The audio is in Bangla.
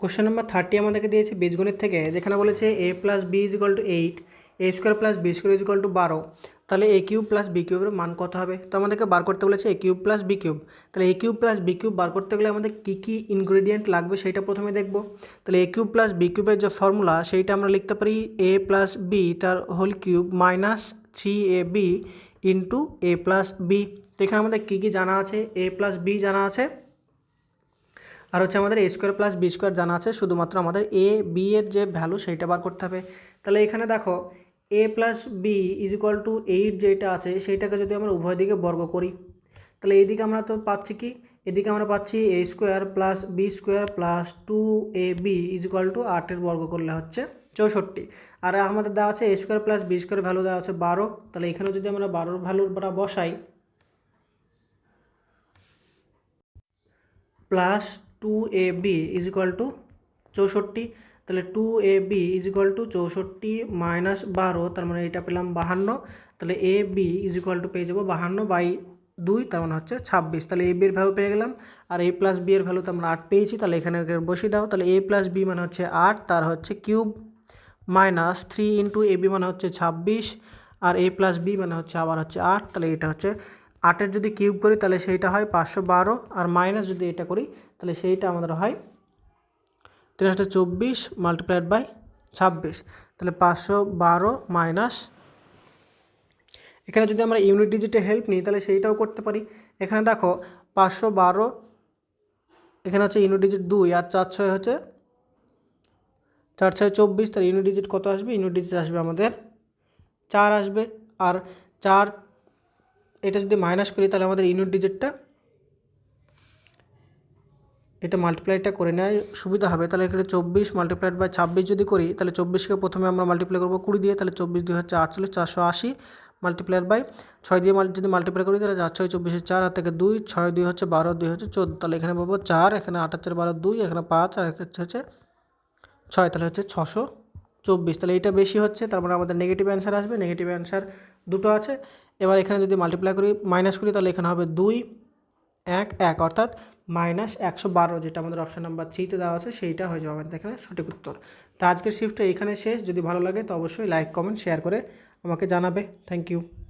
কোশ্চেন নাম্বার থার্টি আমাদেরকে দিয়েছে বীজগণিত থেকে, যেখানে বলেছে A plus B is equal to eight A square plus B square is equal to বারো। তাহলে এ কিউব প্লাস বি কিউবের মান কত হবে? তো আমাদেরকে বার করতে বলেছে A cube plus B cube তাহলে A cube plus B cube বার করতে গেলে আমাদের কী কী ইনগ্রেডিয়েন্ট লাগবে সেইটা প্রথমে দেখব। তাহলে এ কিউব প্লাস বি কিউবের যে ফর্মুলা সেইটা আমরা লিখতে পারি এ প্লাস বি তার whole cube minus three A B into A plus B তো এখানে আমাদের কী কী জানা আছে? এ প্লাস বি জানা আছে। আর হচ্ছে আমাদের A square plus B square জানা আছে, শুধুমাত্র আমাদের এ বি এর যে ভ্যালু সেইটা বার করতে হবে। তাহলে এখানে দেখো A plus B is equal to eight যেটা আছে, সেইটাকে যদি আমরা উভয় দিকে বর্গ করি, তাহলে এইদিকে আমরা তো পাচ্ছি কি? এদিকে আমরা পাচ্ছি A square plus B square plus two A B is equal to আটের বর্গ করলে হচ্ছে চৌষট্টি। আর আমাদের দেওয়া আছে A square plus B square value দেওয়া আছে বারো। তাহলে এখানে যদি আমরা বারোর ভ্যালুর বসাই plus two A B is equal to চৌষট্টি, তাহলে two A B is equal to চৌষট্টি মাইনাস বারো, তার মানে এটা পেলাম বাহান্ন, তাহলে A B is equal to পেয়ে যাব বাহান্ন বাই দুই, তার মানে হচ্ছে ছাব্বিশ, তাহলে এ বির ভ্যালু পেয়ে গেলাম, আর এ প্লাস বি এর ভ্যালু তো আমরা আট পেয়েছি, তাহলে এখানে বসিয়ে দাও, তাহলে এ প্লাস বি মানে হচ্ছে আট, তার হচ্ছে cube minus three into A B মানে হচ্ছে ছাব্বিশ, আর এ প্লাস বি মানে হচ্ছে আবার হচ্ছে আট, তাহলে এটা হচ্ছে আটের যদি কিউব করি তাহলে সেইটা হয় পাঁচশো বারো আর মাইনাস যদি এটা করি তাহলে সেইটা আমাদের হয় তিন হাজার চব্বিশ মাল্টিপ্লাইড বাই ছাব্বিশ। তাহলে পাঁচশো বারো মাইনাস এখানে যদি আমরা ইউনিট ডিজিটে হেল্প নিই তাহলে সেইটাও করতে পারি। এখানে দেখো পাঁচশো বারো এখানে হচ্ছে ইউনিট ডিজিট দুই আর চার ছয় হচ্ছে চার ছয় চব্বিশ তার ইউনিট ডিজিট কত আসবে? ইউনিট ডিজিট আসবে আমাদের চার আসবে। আর চার এটা যদি মাইনাস করি তাহলে আমাদের ইউনিট ডিজিটটা এটা মাল্টিপ্লাইটা করে নেয়, সুবিধা হবে। তাহলে এখানে চব্বিশ মাল্টিপ্লাইড বাই ছাব্বিশ যদি করি, তাহলে চব্বিশকে প্রথমে আমরা মাল্টিপ্লাই করব কুড়ি দিয়ে, তাহলে চব্বিশ দুই হচ্ছে আটচল্লিশ, চারশো আশি মাল্টিপ্লাইড বাই ছয় দিয়ে যদি মাল্টিপ্লাই করি, তাহলে চার ছয় চব্বিশে চার, আর থেকে দুই, ছয় দুই হচ্ছে বারো, দুই হচ্ছে চোদ্দ। তাহলে এখানে পাবো চার, এখানে আট চার বারো, দুই, এখানে পাঁচ, আর হচ্ছে ছয়, তাহলে হচ্ছে ছশো চব্বিশ। তাহলে এটা বেশি হচ্ছে তারপরে মানে আমাদের নেগেটিভ অ্যান্সার আসবে। নেগেটিভ অ্যান্সার দুটো আছে। এবার এখানে যদি মাল্টিপ্লাই করি মাইনাস করি, তাহলে এখানে হবে দুই, এক এক। অর্থাৎ মাইনাস একশো বারো, যেটা আমাদের অপশান নাম্বার থ্রিতে দেওয়া আছে, সেইটা হয়ে যাবে আমাদের এখানে সঠিক উত্তর। তা আজকের শিফটটা এখানে শেষ। যদি ভালো লাগে, তো অবশ্যই লাইক কমেন্ট শেয়ার করে আমাকে জানাবে। Thank you